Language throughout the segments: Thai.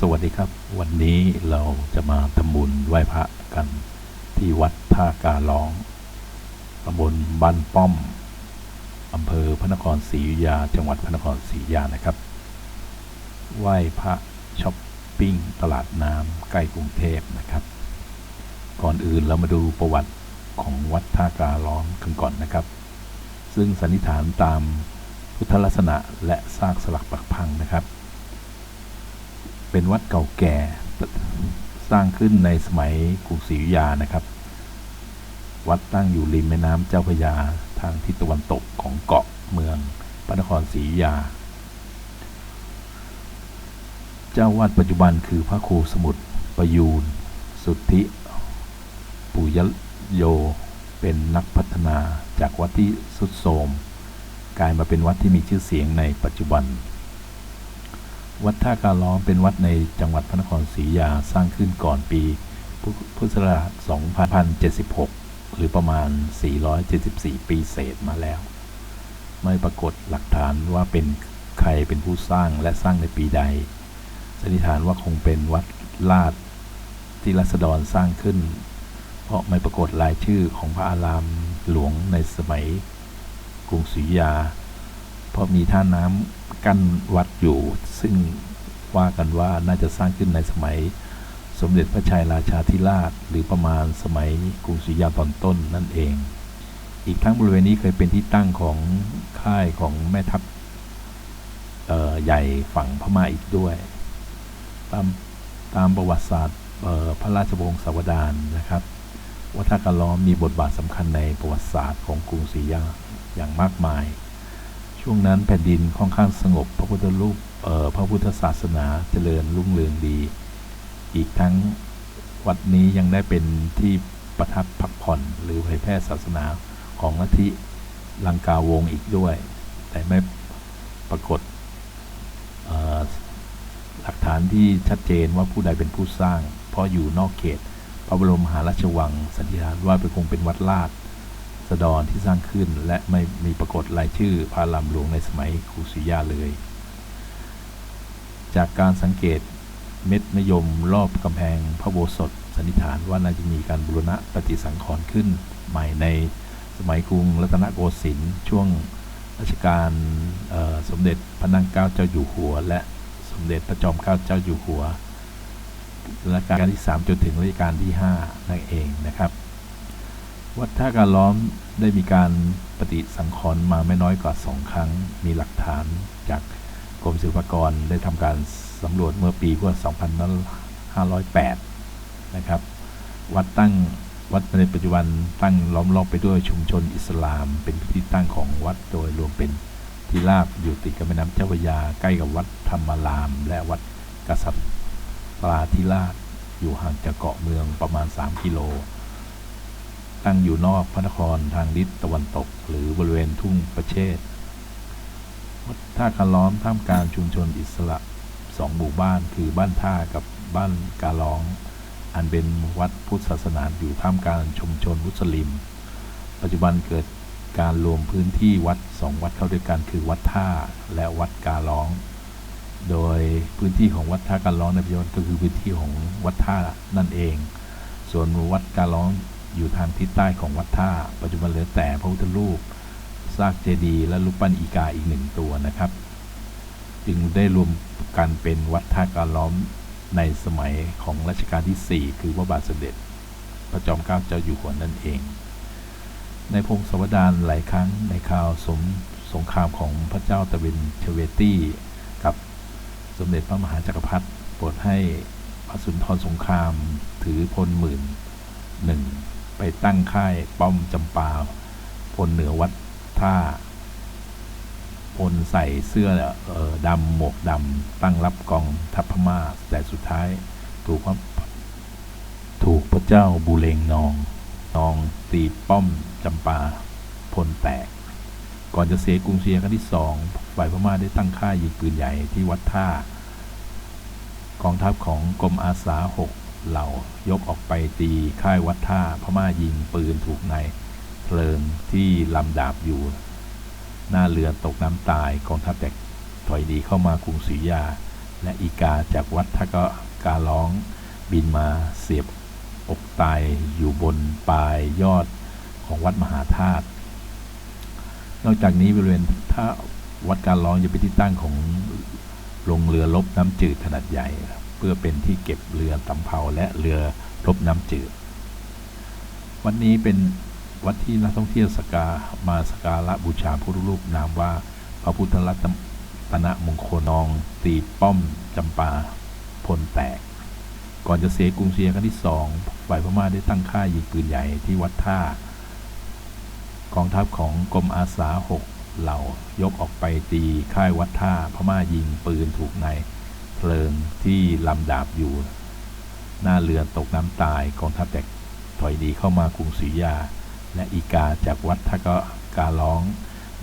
สวัสดีครับ วันนี้เราจะมาทำบุญไหว้พระกันที่วัดท่ากาล้องตำบลบ้านป้อมอำเภอพระนครศรีอยุธยา จังหวัดพระนครศรีอยุธยานะครับ ไหว้พระช้อปปิ้งตลาดน้ำใกล้กรุงเทพนะครับ ก่อนอื่นเรามาดูประวัติของวัดท่ากาล้อมกันก่อนนะครับ ซึ่งสันนิษฐานตามพุทธลักษณะและซากสลักปักพังนะครับ เป็นวัดเก่าแก่สร้างขึ้นในสมัยกรุงศรีอยุธยานะครับ วัดตั้งอยู่ริมแม่น้ำเจ้าพระยาทางทิศตะวันตกของเกาะเมืองพระนครศรีอยุธยา เจ้าวัดปัจจุบันคือพระครูสมุทรประยูนสุทธิปุยโยเป็นนักพัฒนาจากวัดที่สุดโทรมกลายมาเป็นวัดที่มีชื่อเสียงในปัจจุบัน วัดท่าการล้อมเป็นวัดในจังหวัดพระนครศรีอยุธยาสร้างขึ้นก่อนปี พุทธศักราช 2076 หรือประมาณ 474 ปีเศษมาแล้ว ไม่ปรากฏหลักฐานว่าเป็นใครเป็นผู้สร้างและสร้างในปีใด สันนิษฐานว่าคงเป็นวัดลาดที่รัษฎรสร้างขึ้น เพราะไม่ปรากฏรายชื่อของพระอารามหลวงในสมัยกรุงศรีอยุธยา เพราะมีท่าน้ำ กั้นวัดอยู่ ซึ่งว่ากันว่าน่าจะสร้างขึ้นในสมัยสมเด็จพระชัยราชาธิราช หรือประมาณสมัยกรุงศรีอยุธยาตอนต้นนั่นเอง อีกทั้งบริเวณนี้เคยเป็นที่ตั้งของค่ายของแม่ทัพใหญ่ฝั่งพม่าอีกด้วย ตามตามประวัติศาสตร์พระราชวงศ์สวดานนะครับ วัดท่ากาล้อมมีบทบาทสำคัญในประวัติศาสตร์ของกรุงศรีอยุธยาอย่างมากมาย ช่วงนั้นแผ่นดินค่อนข้างสงบ พระพุทธรูปพระพุทธศาสนาเจริญรุ่งเรืองดี อีกทั้งวัดนี้ยังได้เป็นที่ประทับพักผ่อนหรือเผยแพร่ศาสนาของลัทธิลังกาวงอีกด้วย แต่ไม่ปรากฏหลักฐานที่ชัดเจนว่าผู้ใดเป็นผู้สร้าง เพราะอยู่นอกเขต พระบรมมหาราชวังสันนิษฐานว่าเป็นคงเป็นวัดลาด สดรที่สร้างขึ้นและไม่มีปรากฏรายชื่อพระลำหลวงในสมัยกรุงศรีอยุธยาเลย จากการสังเกตเม็ดมะยมรอบกำแพงพระโบสถสันนิษฐานว่าน่าจะมีการบูรณะปฏิสังขรณ์ขึ้น ใหม่ในสมัยกรุงรัตนโกสินทร์ช่วงรัชกาลสมเด็จพระนางเกล้าเจ้าอยู่หัว และสมเด็จพระจอมเกล้าเจ้าอยู่หัวรัชกาลที่ 3 จนถึงรัชกาลที่5นั่นเองนะครับ วัดท่าการล้อมได้มีการปฏิสังขรณ์มาไม่น้อยกว่า2ครั้ง มีหลักฐานจากกรมศิลปากรได้ทำการสำรวจเมื่อปีพุทธ2508 นะครับ วัดตั้งวัดในปัจจุบันตั้งล้อมรอบไปด้วยชุมชนอิสลาม เป็นที่ตั้งของวัดโดยรวมเป็นที่ราบอยู่ติดกับแม่น้ำเจ้าพระยาใกล้กับวัดธรรมาราม และวัดกษัตริย์ปราธิราชอยู่ห่างจากเกาะเมืองประมาณ 3 กิโลั้งอยู่นอกพระนครทางทิศตะวันตก หรือบริเวณทุ่งประเชษวัดท่าคาล้อมท่ามกลางชุมชนอิสระสองหมู่บ้านคือบ้านท่ากับบ้านกาล้อง อันเป็นวัดพุทธศาสนาอยู่ท่ามกลางชุมชนมุสลิม ปัจจุบันเกิดการรวมพื้นที่วัดสองวัดเข้าด้วยกันคือวัดท่าและวัดกาล้อง โดยพื้นที่ของวัดท่ากาล้องในปัจจุบันก็คือพื้นที่ของวัดท่านั่นเอง ส่วนวัดกาล้อง อยู่ทางทิศใต้ของวัดท่า ปัจจุบันเหลือแต่พระพุทธรูปซากเจดีย์และรูปปั้นอีกาอีกหนึ่งตัวนะครับ จึงได้รวมกันเป็นวัดท่าการล้อมในสมัยของรัชกาลที่ 4 คือพระบาทสมเด็จ พระจอมเกล้าเจ้าอยู่หัวนั่นเอง ในพงศาวดารหลายครั้งในข่าวสมสงครามของพระเจ้าตะเวนเชเวตี้กับสมเด็จพระมหาจักรพรรดิโปรดให้พระสุนทรสงครามถือพลหมื่นหนึ่ง ไปตั้งค่ายป้อมจำปาพลเหนือวัดท่าพลใส่เสื้อออดำหมวกดำตั้งรับกองทัพพม่าแต่สุดท้ายถูกพระถูกพระเจ้าบูเลงนอง นองตีป้อมจำปาพลแตก ก่อนจะเสียกรุงเซียครั้งที่สองฝ่ายพม่าได้ตั้งค่ายยิงปืนใหญ่ที่วัดท่ากองทัพของกรมอาสาหก เหล่ายกออกไปตีค่ายวัดท่าพม่ายิงปืนถูกนายเพลิงที่ลำดาบอยู่ หน้าเรือตกน้ำตายกองทัพแตกถอยดีเข้ามากรุงศรียา และอีกาจากวัดท่าก็กาล้องบินมาเสียบอกตายอยู่บนปลายยอดของวัดมหาธาตุนอกจากนี้บริเวณท่าวัดการร้องจะเป็นที่ตั้งของโรงเรือลบน้ำจืดขนาดใหญ่ครับ พื่อเป็นที่เก็บเรือตำเภาและเรือรบน้ำจืด วันนี้เป็นวัดที่นักท่องเที่ยวสกการมาสกการะบูชาพุทธรูปนามว่า พระพุทธรัตนมงคลนอง ตีป้อมจำปาพลแตก ก่อนจะเสียกรุงเซียครั้งที่สองฝ่ายพม่าได้ตั้งค่ายยิงปืนใหญ่ที่วัดท่ากองทัพของกรมอาสาหกเหล่ายกออกไปตีค่ายวัดท่าพม่ายิงปืนถูกนาย เพลิงที่ลำดาบอยู่ หน้าเรือตกน้ำตายกองทัพแตกถอยดีเข้ามากรุงศรีอยุธยา และอีกาจากวัดท่าก็การร้อง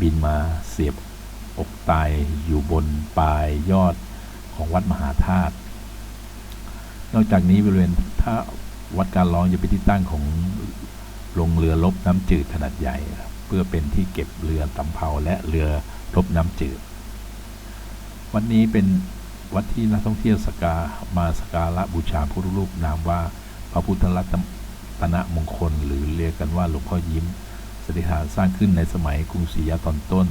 บินมาเสียบอกตายอยู่บนปลายยอดของวัดมหาธาตุนอกจากนี้บริเวณท่าวัดการร้องจะเป็นที่ตั้งของโรงเรือลบน้ำจืดขนาดใหญ่ครับเพื่อเป็นที่เก็บเรือตำเภาและเรือรบน้ำจืด วันนี้เป็น วัดที่นักท่องเที่ยวสการมาสการะบูชาพระพุทธรูปนามว่า พระพุทธรัตนมงคล หรือเรียกกันว่าหลวงพ่อยิ้มสถิฐานสร้างขึ้นในสมัยกรุงศรีอยุธยาตอนต้น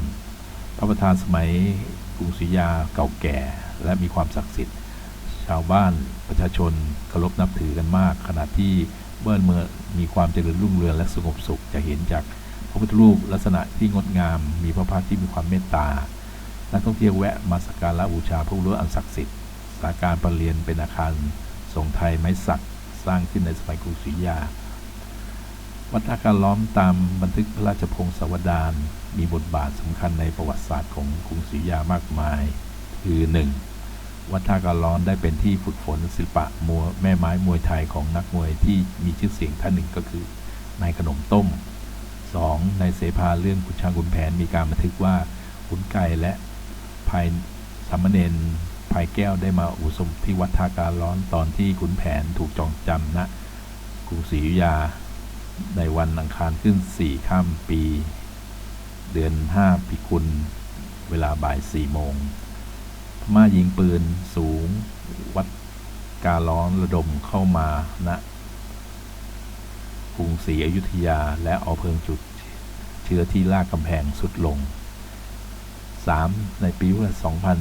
พระประธานสมัยกรุงศรีอยุธยาเก่าแก่ และมีความศักดิ์สิทธิ์ ชาวบ้านประชาชนเคารพนับถือกันมาก ขณะที่เมื่อเมื่อมีความเจริญรุ่งเรืองและสงบสุขจะเห็นจากพระพุทธรูปลักษณะที่งดงาม มีพระพักที่มีความเมตตา นักท่องเที่ยวแวะมาสักการะบูชาพระรูปอันศักดิ์สิทธิ์สาการประเรียนเป็นอาคารทรงไทยไม้สักสร้างขึ้นในสมัยกรุงศรีอยุธยา วัดท่าการล้อมตามบันทึกพระราชพงศาวดารมีบทบาทสำคัญในประวัติศาสตร์ของกรุงศรีอยุธยามากมาย คือ 1. วัดท่าการร้อนได้เป็นที่ฝึกฝนศิลปะมวยแม่ไม้มวยไทยของนักมวยที่มีชื่อเสียงท่านหนึ่งก็คือนายขนมต้ม 2. ในเสภาเรื่องขุนช้างขุนแผนมีการบันทึกว่าขุนไก่และ ภายสามเณรภายแก้วได้มาอุสมที่วัดทาการร้อนตอนที่ขุนแผนถูกจองจำณนะกรุงศรีอยุธยา ในวันอังคารขึ้นสี่ข้ามปี เดือนห้าปีกุลเวลาบ่ายสี่โมงพม่ายิงปืนสูง วัดกาล้อนระดมเข้ามาณนะกรุงศรีอยุธยาและเอาเพลิงจุด เชื้อที่ลากกำแพงสุดลง 3. ในปีพุทธศักราช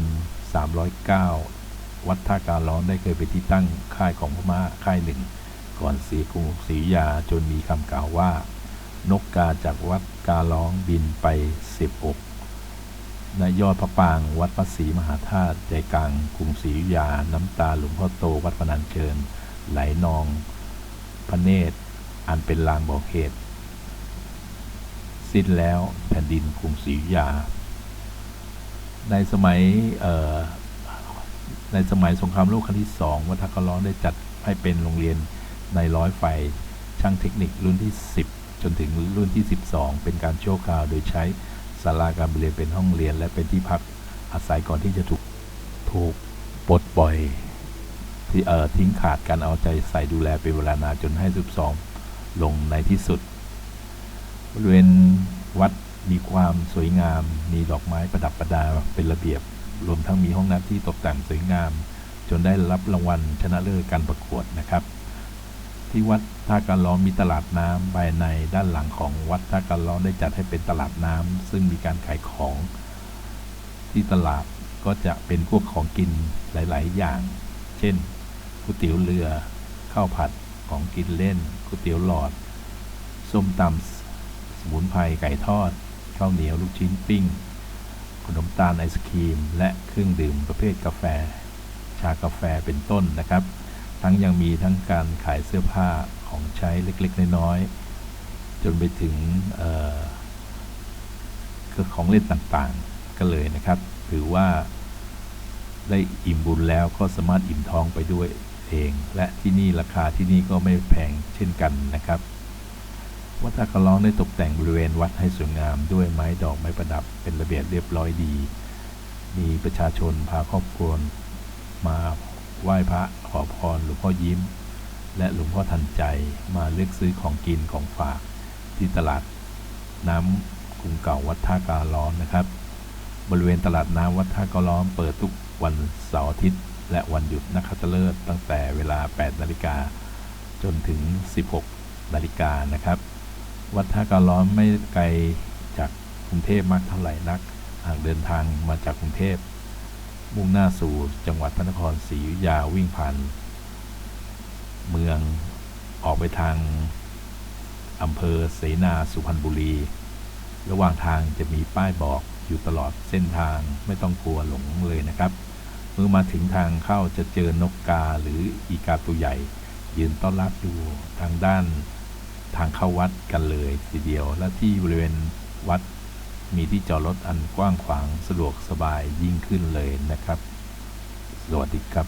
2309 วัดท่าการร้อนได้เคยเป็นที่ตั้งค่ายของพม่าค่ายหนึ่ง ก่อนเสียกรุงศรีอยุธยาจนมีคำกล่าวว่า นกกาจากวัดกาล้องบินไปสิบอกณยอดพระปางวัดพระศรีมหาธาตุใจกลางกรุงศรีอยุธยา น้ำตาหลวงพ่อโตวัดพนันเชิญ ไหลนองพระเนตร อันเป็นลางบอกเหตุ สิ้นแล้วแผ่นดินกรุงศรีอยุธยา ในสมัยในสมัยสงครามโลกครั้งที่สองวัดทักร้องได้จัดให้เป็นโรงเรียนในร้อยไฟช่างเทคนิครุ่นที่ 10 จนถึงรุ่นที่ 12 เป็นการชั่วคราว โดยใช้ศาลาการเรียนเป็นห้องเรียน และเป็นที่พักอาศัยก่อนที่จะถูกถูกปลดปล่อยที่เอ่อทิ้งขาดการเอาใจใส่ดูแลเป็นเวลานานจนให้สุบสองลงในที่สุดบริเวณวัด มีความสวยงาม มีดอกไม้ประดับประดาเป็นระเบียบ รวมทั้งมีห้องน้ำที่ตกแต่งสวยงาม จนได้รับรางวัลชนะเลิศการประกวดนะครับ ที่วัดท่าการร้องมีตลาดน้ำภายในด้านหลังของวัดท่าการร้องได้จัดให้เป็นตลาดน้ำซึ่งมีการขายของ ที่ตลาดก็จะเป็นพวกของกินหลาย ๆ อย่าง เช่นก๋วยเตี๋ยวเรือข้าวผัดของกินเล่นก๋วยเตี๋ยวหลอดส้มตำสมุนไพรไก่ทอด ข้าวเหนียวลูกชิ้นปิ้ง ขนมตาลไอศครีม และเครื่องดื่มประเภทกาแฟ ชากาแฟเป็นต้นนะครับ ทั้งยังมีทั้งการขายเสื้อผ้าของใช้เล็กๆ น้อยๆ จนไปถึงของเล่นต่างๆก็เลยนะครับ ถือว่าได้อิ่มบุญแล้วก็สามารถอิ่มท้องไปด้วยเอง และที่นี่ราคาที่นี่ก็ไม่แพงเช่นกันนะครับ วัดตะกร้องได้ตกแต่งบริเวณวัดให้สวยงาม ด้วยไม้ดอกไม้ประดับเป็นระเบียบเรียบร้อยดี มีประชาชนพาครอบครัวมาไหว้พระขอพรหลวงพ่อยิ้ม และหลวงพ่อทันใจมาเลือกซื้อของกินของฝากที่ตลาดน้ำกรุงเก่าวัดท่าการ้อนนะครับ บริเวณตลาดน้ำวัดท่าการ้อนเปิดทุกวันเสาร์อาทิตย์ และวันหยุดนักขัตฤกษ์ตั้งแต่เวลา 8 นาฬิกาจนถึง 16 นาฬิกานะครับ วัดท่าการล้อมไม่ไกลจากกรุงเทพมากเท่าไหร่นัก หากเดินทางมาจากกรุงเทพมุ่งหน้าสู่จังหวัดพระนครศรีอยุธยาวิ่งผ่าน เมืองออกไปทางอำเภอเสนาสุพรรณบุรี ระหว่างทางจะมีป้ายบอกอยู่ตลอดเส้นทางไม่ต้องกลัวหลงเลยนะครับเมื่อมาถึงทางเข้าจะเจอนกกาหรืออีกาตัวใหญ่ ยืนต้อนรับอยู่ทางด้าน ทางเข้าวัดกันเลยทีเดียว และที่บริเวณวัดมีที่จอดรถอันกว้างขวางสะดวกสบายยิ่งขึ้นเลยนะครับ สวัสดีครับ